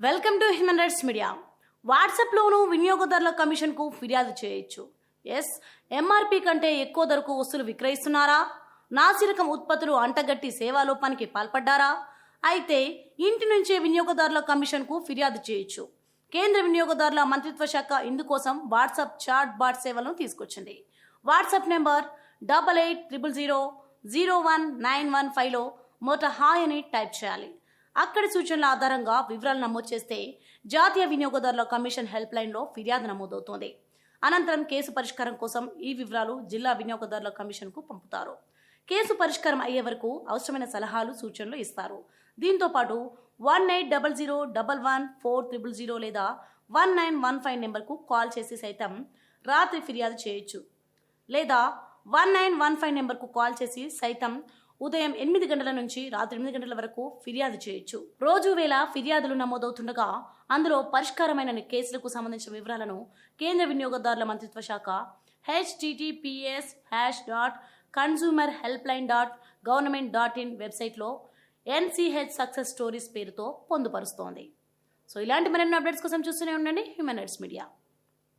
Welcome to human rights media. వాట్సాప్లోనూ వినియోగదారుల కమిషన్కు ఫిర్యాదు చేయొచ్చు. ఎస్ ఎంఆర్పి కంటే ఎక్కువ ధరకు వస్తువులు విక్రయిస్తున్నారా? నాసిరకం ఉత్పత్తులు అంటగట్టి సేవాలోపానికి పాల్పడ్డారా? అయితే ఇంటి నుంచే వినియోగదారుల కమిషన్కు ఫిర్యాదు చేయొచ్చు. కేంద్ర వినియోగదారుల మంత్రిత్వ శాఖ ఇందుకోసం వాట్సాప్ చాట్ బాట్ సేవలను తీసుకొచ్చింది. WhatsApp number double eight triple zero zero one nine one ఫైవ్లో మొదట హాయ్ అని టైప్ చేయాలి. అక్కడి సూచనల ఆధారంగా వివరాలు నమోదు చేస్తే జాతీయ వినియోగదారుల కమిషన్ హెల్ప్ లైన్లో ఫిర్యాదు నమోదవుతోంది. అనంతరం కేసు పరిష్కారం కోసం ఈ వివరాలు జిల్లా వినియోగదారుల కమిషన్కు పంపుతారు. కేసు పరిష్కారం అయ్యే వరకు అవసరమైన సలహాలు సూచనలు ఇస్తారు. దీంతో పాటు one eight double zero double one four triple zero లేదా వన్ నైన్ వన్ ఫైవ్ నెంబర్కు కాల్ చేసి సైతం రాత్రి ఫిర్యాదు చేయొచ్చు. లేదా వన్ నైన్ వన్ ఫైవ్ నెంబర్కు కాల్ చేసి సైతం ఉదయం ఎనిమిది గంటల నుంచి రాత్రి ఎనిమిది గంటల వరకు ఫిర్యాదు చేయొచ్చు. రోజు వేళ ఫిర్యాదులు నమోదవుతుండగా అందులో పరిష్కారమైన కేసులకు సంబంధించిన వివరాలను కేంద్ర వినియోగదారుల మంత్రిత్వ శాఖ HTTPS hash dot consumer help line dot government dot in వెబ్సైట్లో ఎన్సిహెచ్ సక్సెస్ స్టోరీస్ పేరుతో పొందుపరుస్తోంది. సో ఇలాంటి మరిన్ని అప్డేట్స్ కోసం చూస్తూనే ఉండండి. Human rights media.